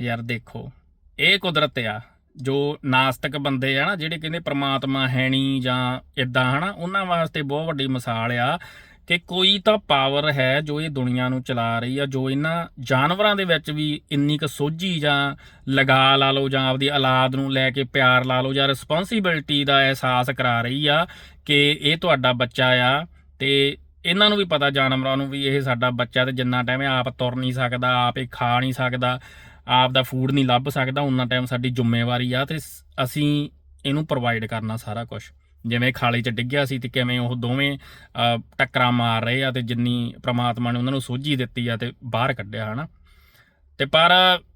ਯਾਰ ਦੇਖੋ, ਇਹ ਕੁਦਰਤ ਆ, ਜੋ ਨਾਸਤਿਕ ਬੰਦੇ ਆ ਨਾ, ਜਿਹੜੇ ਕਹਿੰਦੇ ਪ੍ਰਮਾਤਮਾ ਹੈ ਨਹੀਂ ਜਾਂ ਇਦਾਂ ਹਨਾ, ਉਹਨਾਂ ਵਾਸਤੇ ਬਹੁਤ ਵੱਡੀ ਮਿਸਾਲ ਆ ਕਿ ਕੋਈ ਤਾਂ ਪਾਵਰ ਹੈ ਜੋ ਇਹ ਦੁਨੀਆ ਨੂੰ ਚਲਾ ਰਹੀ ਆ, ਜੋ ਇਹਨਾਂ ਜਾਨਵਰਾਂ ਦੇ ਵਿੱਚ ਵੀ ਇੰਨੀ ਕੁ ਸੋਝੀ ਜਾਂ ਲਗਾ ਲਾ ਲਓ ਜਾਂ ਆਪਦੀ ਔਲਾਦ ਨੂੰ ਲੈ ਕੇ ਪਿਆਰ ਲਾ ਲਓ ਜਾਂ ਰਿਸਪੌਂਸਿਬਿਲਟੀ ਦਾ ਅਹਿਸਾਸ ਕਰਾ ਰਹੀ ਆ ਕਿ ਇਹ ਤੁਹਾਡਾ ਬੱਚਾ ਆ ਤੇ ਇਹਨਾਂ ਨੂੰ ਵੀ ਪਤਾ, ਜਾਨਵਰਾਂ ਨੂੰ ਵੀ ਇਹ ਸਾਡਾ ਬੱਚਾ ਤੇ ਜਿੰਨਾ ਟਾਈਮ ਆਪ ਤੁਰ ਨਹੀਂ ਸਕਦਾ, ਆਪ ਇਹ ਖਾ ਨਹੀਂ ਸਕਦਾ। ਆਪ ਦਾ ਫੂਡ ਨਹੀਂ ਲੱਭ ਸਕਦਾ ਉਹਨਾਂ ਟਾਈਮ ਸਾਡੀ ਜ਼ਿੰਮੇਵਾਰੀ ਆ ਤੇ ਅਸੀਂ ਇਹਨੂੰ ਪ੍ਰੋਵਾਈਡ ਕਰਨਾ ਸਾਰਾ ਕੁਝ ਜਿਵੇਂ ਖਾਲੀ ਚ ਡਿੱਗਿਆ ਸੀ ਤੇ ਕਿਵੇਂ ਉਹ ਦੋਵੇਂ ਟੱਕਰਾਂ ਮਾਰ ਰਹੇ ਆ ਤੇ ਜਿੰਨੀ ਪ੍ਰਮਾਤਮਾ ਨੇ ਉਹਨਾਂ ਨੂੰ ਸੋਝੀ ਦਿੱਤੀ ਆ ਤੇ ਬਾਹਰ ਕੱਢਿਆ, ਹਨਾ। ਤੇ ਪਰ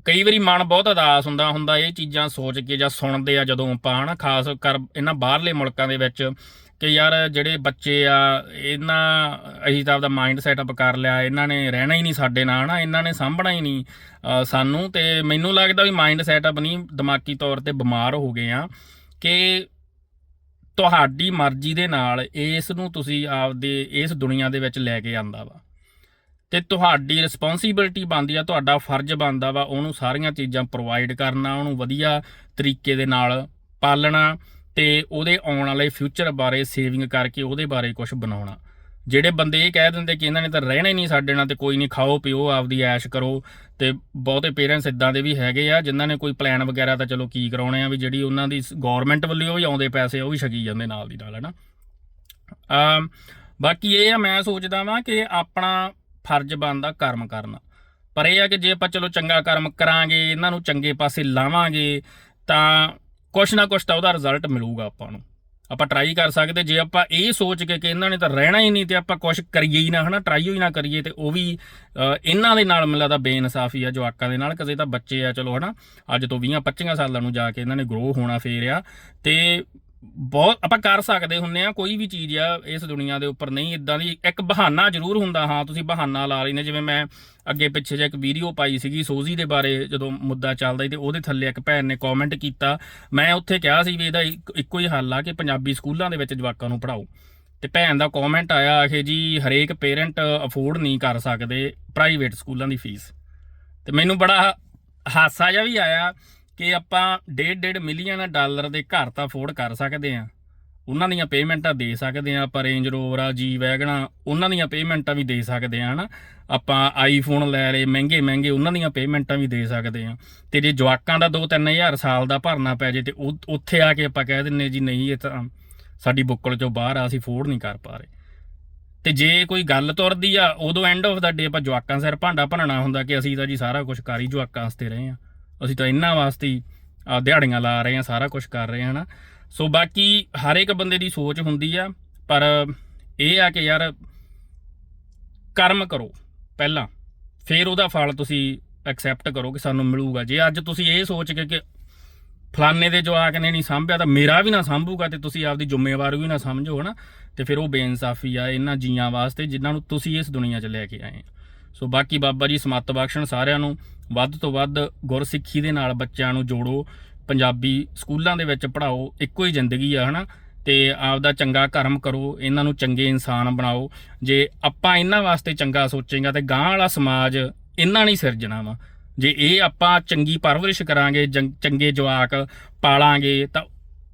ਕਈ ਵਾਰੀ ਮਨ ਬਹੁਤ ਉਦਾਸ ਹੁੰਦਾ ਹੁੰਦਾ ਇਹ ਚੀਜ਼ਾਂ ਸੋਚ ਕੇ ਜਾਂ ਸੁਣਦੇ ਆ ਜਦੋਂ ਆਪਾਂ, ਹਨਾ, ਖਾਸ ਕਰ ਇਹਨਾਂ ਬਾਹਰਲੇ ਮੁਲਕਾਂ ਦੇ ਵਿੱਚ ਕਿ ਯਾਰ ਜਿਹੜੇ ਬੱਚੇ ਆ, ਇਹਨਾਂ, ਅਸੀਂ ਤਾਂ ਆਪਦਾ ਮਾਈਂਡ ਸੈਟਅਪ ਕਰ ਲਿਆ, ਇਹਨਾਂ ਨੇ ਰਹਿਣਾ ਹੀ ਨਹੀਂ ਸਾਡੇ ਨਾਲ ਹਨਾ ਇਹਨਾਂ ਨੇ ਸਾਂਭਣਾ ਹੀ ਨਹੀਂ ਸਾਨੂੰ ਤੇ ਮੈਨੂੰ ਲੱਗਦਾ ਵੀ ਮਾਈਂਡ ਸੈਟਅਪ ਨਹੀਂ ਦਿਮਾਗੀ ਤੌਰ ਤੇ ਬਿਮਾਰ ਹੋ ਗਏ ਆ ਕਿ ਤੁਹਾਡੀ ਮਰਜ਼ੀ ਦੇ ਨਾਲ ਇਸ ਨੂੰ ਤੁਸੀਂ ਆਪਦੇ, ਇਸ ਦੁਨੀਆ ਦੇ ਵਿੱਚ ਲੈ ਕੇ ਆਂਦਾ ਵਾ। ਤੇ ਤੁਹਾਡੀ ਰਿਸਪੌਂਸਿਬਿਲਟੀ ਬਣਦੀ ਆ, ਤੁਹਾਡਾ ਫਰਜ਼ ਬਣਦਾ ਵਾ, ਉਹਨੂੰ ਸਾਰੀਆਂ ਚੀਜ਼ਾਂ ਪ੍ਰੋਵਾਈਡ ਕਰਨਾ, ਉਹਨੂੰ ਵਧੀਆ ਤਰੀਕੇ ਦੇ ਨਾਲ ਪਾਲਣਾ। ਤੇ ਉਹਦੇ ਆਉਣ ਵਾਲੇ ਫਿਊਚਰ ਬਾਰੇ ਸੇਵਿੰਗ ਕਰਕੇ ਉਹਦੇ ਬਾਰੇ ਕੁਝ ਬਣਾਉਣਾ। ਜਿਹੜੇ ਬੰਦੇ ਇਹ ਕਹਿ ਦਿੰਦੇ ਕਿ ਇਹਨਾਂ ਨੇ ਤਾਂ ਰਹਿਣਾ ਹੀ ਨਹੀਂ ਸਾਡੇ ਨਾਲ ਤੇ ਕੋਈ ਨਹੀਂ, ਖਾਓ, ਪੀਓ, ਆਪਦੀ ਐਸ਼ ਕਰੋ ਤੇ ਬਹੁਤੇ ਪੇਰੈਂਟਸ ਇਦਾਂ ਦੇ ਵੀ ਹੈਗੇ ਆ, ਜਿਨ੍ਹਾਂ ਨੇ ਕੋਈ ਪਲਾਨ ਵਗੈਰਾ ਤਾਂ ਚਲੋ ਕੀ ਕਰਾਉਣੇ ਆ ਵੀ ਜਿਹੜੀ ਉਹਨਾਂ ਦੀ ਗਵਰਨਮੈਂਟ ਵੱਲੋਂ ਵੀ ਆਉਂਦੇ ਪੈਸੇ, ਉਹ ਵੀ ਛਕੀ ਜਾਂਦੇ ਨਾਲ ਦੀ ਨਾਲ, ਹਨਾ। ਅਮ, ਬਾਕੀ ਇਹ ਆ, ਮੈਂ ਸੋਚਦਾ ਵਾਂ ਕਿ ਆਪਣਾ ਫਰਜ਼ ਬਣਦਾ ਕਰਮ ਕਰਨਾ। ਪਰ ਇਹ ਆ ਕਿ ਜੇ ਆਪਾਂ ਚਲੋ ਚੰਗਾ ਕਰਮ ਕਰਾਂਗੇ, ਇਹਨਾਂ ਨੂੰ ਚੰਗੇ ਪਾਸੇ ਲਾਵਾਂਗੇ, ਤਾਂ ਕੁਛ ਨਾ ਕੁਛ ਤਾਂ ਉਹਦਾ ਰਿਜ਼ਲਟ ਮਿਲੂਗਾ ਆਪਾਂ ਨੂੰ। ਆਪਾਂ ਟਰਾਈ ਕਰ ਸਕਦੇ, ਜੇ ਆਪਾਂ ਇਹ ਸੋਚ ਕੇ ਕਿ ਇਹਨਾਂ ਨੇ ਤਾਂ ਰਹਿਣਾ ਹੀ ਨਹੀਂ ਤੇ ਆਪਾਂ ਕੁਛ ਕਰੀਏ ਹੀ ਨਾ, ਹਨਾ ਟਰਾਈ ਹੀ ਨਾ ਕਰੀਏ ਤੇ ਉਹ ਵੀ ਇਹਨਾਂ ਦੇ ਨਾਲ ਮਿਲਦਾ ਬੇਇਨਸਾਫੀ ਆ, ਜਵਾਕਾਂ ਦੇ ਨਾਲ ਕਦੇ ਤਾਂ ਬੱਚੇ ਆ, ਚਲੋ, ਹਨਾ, ਅੱਜ ਤੋਂ 20 25 ਸਾਲਾਂ ਨੂੰ ਜਾ ਕੇ ਇਹਨਾਂ ਨੇ ਗਰੋ ਹੋਣਾ ਫੇਰ ਆ। ਤੇ ਬਹੁਤ ਆਪਾਂ ਕਰ ਸਕਦੇ ਹੁੰਨੇ ਆ ਕੋਈ ਵੀ ਚੀਜ਼ ਆ ਇਸ ਦੁਨੀਆ ਦੇ ਉੱਪਰ ਨਹੀਂ ਇਦਾਂ ਦੀ ਇੱਕ ਬਹਾਨਾ ਜ਼ਰੂਰ ਹੁੰਦਾ, ਹਾਂ, ਤੁਸੀਂ ਬਹਾਨਾ ਲਾ ਲੈਨੇ ਜਿਵੇਂ ਮੈਂ ਅੱਗੇ ਪਿੱਛੇ ਜੇ ਇੱਕ ਵੀਡੀਓ ਪਾਈ ਸੀਗੀ ਸੋਜ਼ੀ ਦੇ ਬਾਰੇ ਜਦੋਂ ਮੁੱਦਾ ਚੱਲਦਾ ਸੀ ਤੇ ਉਹਦੇ ਥੱਲੇ ਇੱਕ ਭੈਣ ਨੇ ਕਮੈਂਟ ਕੀਤਾ। ਮੈਂ ਉੱਥੇ ਕਿਹਾ ਸੀ ਵੀ ਇਹਦਾ ਇੱਕੋ ਹੀ ਹੱਲ ਆ ਕਿ ਪੰਜਾਬੀ ਸਕੂਲਾਂ ਦੇ ਵਿੱਚ ਜਵਾਕਾਂ ਨੂੰ ਪੜ੍ਹਾਓ। ਤੇ ਭੈਣ ਦਾ ਕਮੈਂਟ ਆਇਆ ਕਿ ਜੀ, ਹਰੇਕ ਪੇਰੈਂਟ ਅਫੋਰਡ ਨਹੀਂ ਕਰ ਸਕਦੇ ਪ੍ਰਾਈਵੇਟ ਸਕੂਲਾਂ ਦੀ ਫੀਸ ਤੇ ਮੈਨੂੰ ਬੜਾ ਹਾਸਾ ਜਿਹਾ ਵੀ ਆਇਆ ਕਿ ਆਪਾਂ 1.5 ਮਿਲੀਅਨ ਡਾਲਰ ਦੇ ਘਰ ਤਾਂ ਅਫੋਰਡ ਕਰ ਸਕਦੇ ਆ ਉਹਨਾਂ ਦੀਆਂ ਪੇਮੈਂਟਾਂ ਦੇ ਸਕਦੇ ਆ ਆਪਾਂ ਰੇਂਜ ਰੋਵਰ ਆ ਜੀ ਵੈਗਣਾ ਉਹਨਾਂ ਦੀਆਂ ਪੇਮੈਂਟਾਂ ਵੀ ਦੇ ਸਕਦੇ ਆ ਹਨਾ। ਆਪਾਂ ਆਈਫੋਨ ਲੈ ਲਏ, ਮਹਿੰਗੇ ਮਹਿੰਗੇ ਉਹਨਾਂ ਦੀਆਂ ਪੇਮੈਂਟਾਂ ਵੀ ਦੇ ਸਕਦੇ ਆ ਤੇ ਜੇ ਜਵਾਕਾਂ ਦਾ 2-3000 ਸਾਲ ਦਾ ਭਰਨਾ ਪੈ ਜੇ ਤੇ ਉੱਥੇ ਆ ਕੇ ਆਪਾਂ ਕਹਿ ਦਿੰਨੇ ਜੀ ਨਹੀਂ, ਇਹ ਤਾਂ ਸਾਡੀ ਬੁੱਕਲ ਚੋਂ ਬਾਹਰ ਆ, ਅਸੀਂ ਅਫੋਰਡ ਨਹੀਂ ਕਰ ਪਾ ਰਹੇ। ਤੇ ਜੇ ਕੋਈ ਗੱਲ ਤੁਰਦੀ ਆ, ਉਦੋਂ ਐਂਡ ਆਫ ਦਾ ਡੇ ਆਪਾਂ ਜਵਾਕਾਂ ਸਿਰ ਭਾਂਡਾ ਭੰਨਣਾ ਹੁੰਦਾ ਕਿ ਅਸੀਂ ਤਾਂ ਜੀ ਸਾਰਾ ਕੁਝ ਕਰ ਹੀ ਜਵਾਕਾਂ ਵਾਸਤੇ ਰਹੇ ਆ ਅਸੀਂ ਤਾਂ ਇਹਨਾਂ ਵਾਸਤੇ ਹੀ ਦਿਹਾੜੀਆਂ ਲਾ ਰਹੇ ਆ ਸਾਰਾ ਕੁਝ ਕਰ ਰਹੇ ਆ ਹਨਾ? ਸੋ ਬਾਕੀ ਹਰ ਇੱਕ ਬੰਦੇ ਦੀ ਸੋਚ ਹੁੰਦੀ ਆ, ਪਰ ਇਹ ਆ ਕਿ ਯਾਰ ਕਰਮ ਕਰੋ ਪਹਿਲਾਂ, ਫਿਰ ਉਹਦਾ ਫਲ ਤੁਸੀਂ ਐਕਸੈਪਟ ਕਰੋ ਕਿ ਸਾਨੂੰ ਮਿਲੂਗਾ। ਜੇ ਅੱਜ ਤੁਸੀਂ ਇਹ ਸੋਚ ਕੇ ਕਿ ਫਲਾਣੇ ਦੇ ਜਵਾਕ ਨੇ ਨਹੀਂ ਸੰਭਿਆ, ਤਾਂ ਮੇਰਾ ਵੀ ਨਾ ਸੰਭੂਗਾ ਤੇ ਤੁਸੀਂ ਆਪਦੀ ਜ਼ਿੰਮੇਵਾਰੀ ਵੀ ਨਾ ਸਮਝੋ, ਹਨਾ? ਤੇ ਫਿਰ ਉਹ ਬੇਇਨਸਾਫੀ ਆ, ਇਹਨਾਂ ਜੀਆਂ ਵਾਸਤੇ ਜਿਨ੍ਹਾਂ ਨੂੰ ਤੁਸੀਂ ਇਸ ਦੁਨੀਆ 'ਚ ਲੈ ਕੇ ਆਏ ਸੋ ਬਾਕੀ ਬਾਬਾ ਜੀ, ਸਮੱਤ ਬਖਸ਼ਣ ਸਾਰਿਆਂ ਨੂੰ। ਵੱਧ ਤੋਂ ਵੱਧ ਗੁਰਸਿੱਖੀ ਦੇ ਨਾਲ ਬੱਚਿਆਂ ਨੂੰ ਜੋੜੋ, ਪੰਜਾਬੀ ਸਕੂਲਾਂ ਦੇ ਵਿੱਚ ਪੜ੍ਹਾਓ, ਇੱਕੋ ਹੀ ਜ਼ਿੰਦਗੀ ਆ, ਹਨਾ? ਤੇ ਆਪਦਾ ਚੰਗਾ ਕਰਮ ਕਰੋ, ਇਹਨਾਂ ਨੂੰ ਚੰਗੇ ਇਨਸਾਨ ਬਣਾਓ। ਜੇ ਆਪਾਂ ਇਹਨਾਂ ਵਾਸਤੇ ਚੰਗਾ ਸੋਚੇਗਾ ਤੇ ਗਾਂ ਵਾਲਾ ਸਮਾਜ ਇਹਨਾਂ ਨਹੀਂ ਸਿਰਜਣਾ ਵਾ। ਜੇ ਇਹ ਆਪਾਂ ਚੰਗੀ ਪਰਵਰਿਸ਼ ਕਰਾਂਗੇ, ਜੰ- ਚੰਗੇ ਜਵਾਕ ਪਾਲਾਂਗੇ, ਤਾਂ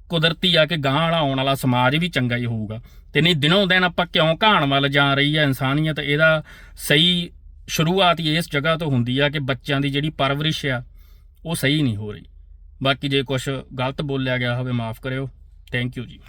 ਕੁਦਰਤੀ ਆ ਕਿ ਗਾਂ ਵਾਲਾ ਆਉਣ ਵਾਲਾ ਸਮਾਜ ਵੀ ਚੰਗਾ ਹੀ ਹੋਊਗਾ। ਤੇ ਨਹੀਂ ਦਿਨੋਂ ਦਿਨ ਆਪਾਂ ਕਿਉਂ ਘਾਣ ਵੱਲ ਜਾ ਰਹੀ ਹੈ ਇਨਸਾਨੀਅਤ, ਇਹਦਾ ਸਹੀ ਸ਼ੁਰੂਆਤ ਹੀ ਇਸ ਜਗ੍ਹਾ ਤੋਂ ਹੁੰਦੀ ਆ ਕਿ ਬੱਚਿਆਂ ਦੀ ਜਿਹੜੀ ਪਰਵਰਿਸ਼ ਆ, ਉਹ ਸਹੀ ਨਹੀਂ ਹੋ ਰਹੀ। ਬਾਕੀ ਜੇ ਕੁਝ ਗਲਤ ਬੋਲਿਆ ਗਿਆ ਹੋਵੇ, ਮਾਫ ਕਰਿਓ। ਥੈਂਕ ਯੂ ਜੀ।